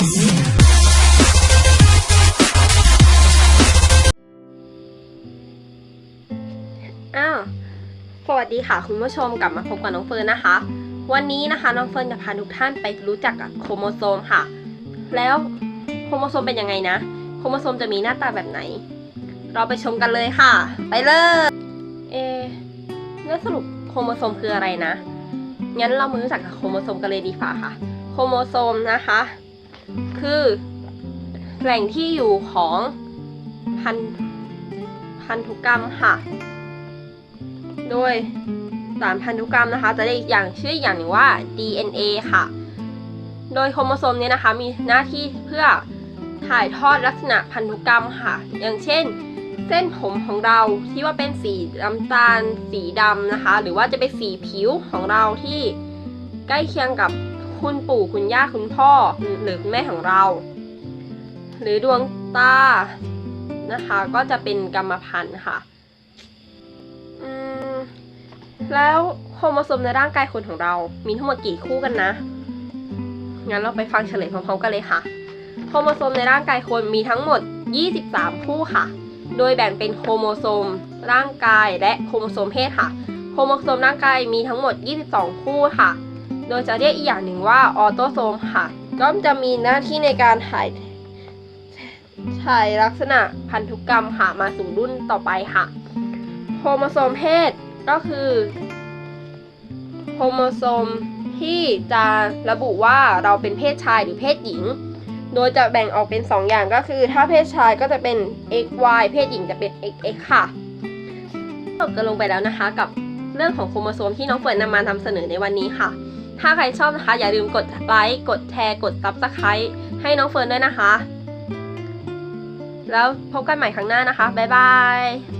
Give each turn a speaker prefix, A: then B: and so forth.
A: อ้าว สวัสดีค่ะคุณผู้ชมกลับมาพบกับน้องเฟิร์นนะคะ วันนี้นะคะน้องเฟิร์นจะพาทุกท่านไปรู้จักกับโครโมโซมค่ะ แล้วโครโมโซมเป็นยังไงนะ โครโมโซมจะมีหน้าตาแบบไหน เราไปชมกันเลยค่ะ ไปเลย เอะแล้วสรุปโครโมโซมคืออะไรนะ งั้นเรามารู้จักกับโครโมโซมกันเลยดีกว่าค่ะ โครโมโซมนะคะ คือ แหล่งที่อยู่ของพันพันธุกรรมค่ะ โดยสารพันธุกรรมนะคะ จะได้อีกอย่างชื่ออย่างหนึ่งว่า DNA ค่ะ โดยโครโมโซมเนี้นะคะ มีหน้าที่เพื่อถ่ายทอดลักษณะพันธุกรรมค่ะ อย่างเช่น เส้นผมของเราที่ว่าเป็นสีน้ำตาล สีดำนะคะ หรือว่าจะเป็นสีผิวของเราที่ใกล้เคียงกับ คุณปู่คุณย่าคุณพ่อหรือคุณแม่ของเรา หรือดวงตานะคะก็จะเป็นกรรมพันธุ์ค่ะแล้วโครโมโซมในร่างกายคนของเรา มีทั้งหมดกี่คู่กันนะ งั้นเราไปฟังเฉลยพร้อมๆกันเลยค่ะ โครโมโซมในร่างกายคนมีทั้งหมด 23 คู่ค่ะ โดยแบ่งเป็นโครโมโซม ร่างกายและโครโมโซมเพศค่ะ โครโมโซมร่างกายมีทั้งหมด 22 คู่ค่ะ โดยจะเรียกอีกอย่างหนึ่งว่าออโตโซมค่ะ ก็จะมีหน้าที่ในการถ่ายถ่ายลักษณะพันธุกรรมค่ะมาสู่รุ่นต่อไปค่ะ โครโมโซมเพศก็คือโครโมโซมที่จะระบุว่าเราเป็นเพศชายหรือเพศหญิง โดยจะแบ่งออกเป็น 2 อย่างก็คือ ถ้าเพศชายก็จะเป็น XY เพศหญิงจะเป็น XX ค่ะจบกันลงไปแล้วนะคะ กับเรื่องของโครโมโซมที่น้องเฟิร์นนำมานำเสนอในวันนี้ค่ะ ถ้าใครชอบนะคะ อย่าลืมกดไลค์กดแชร์กดซับสไครต์ให้น้องเฟิร์นด้วยนะคะ แล้วพบกันใหม่ครั้งหน้านะคะ บ๊ายบาย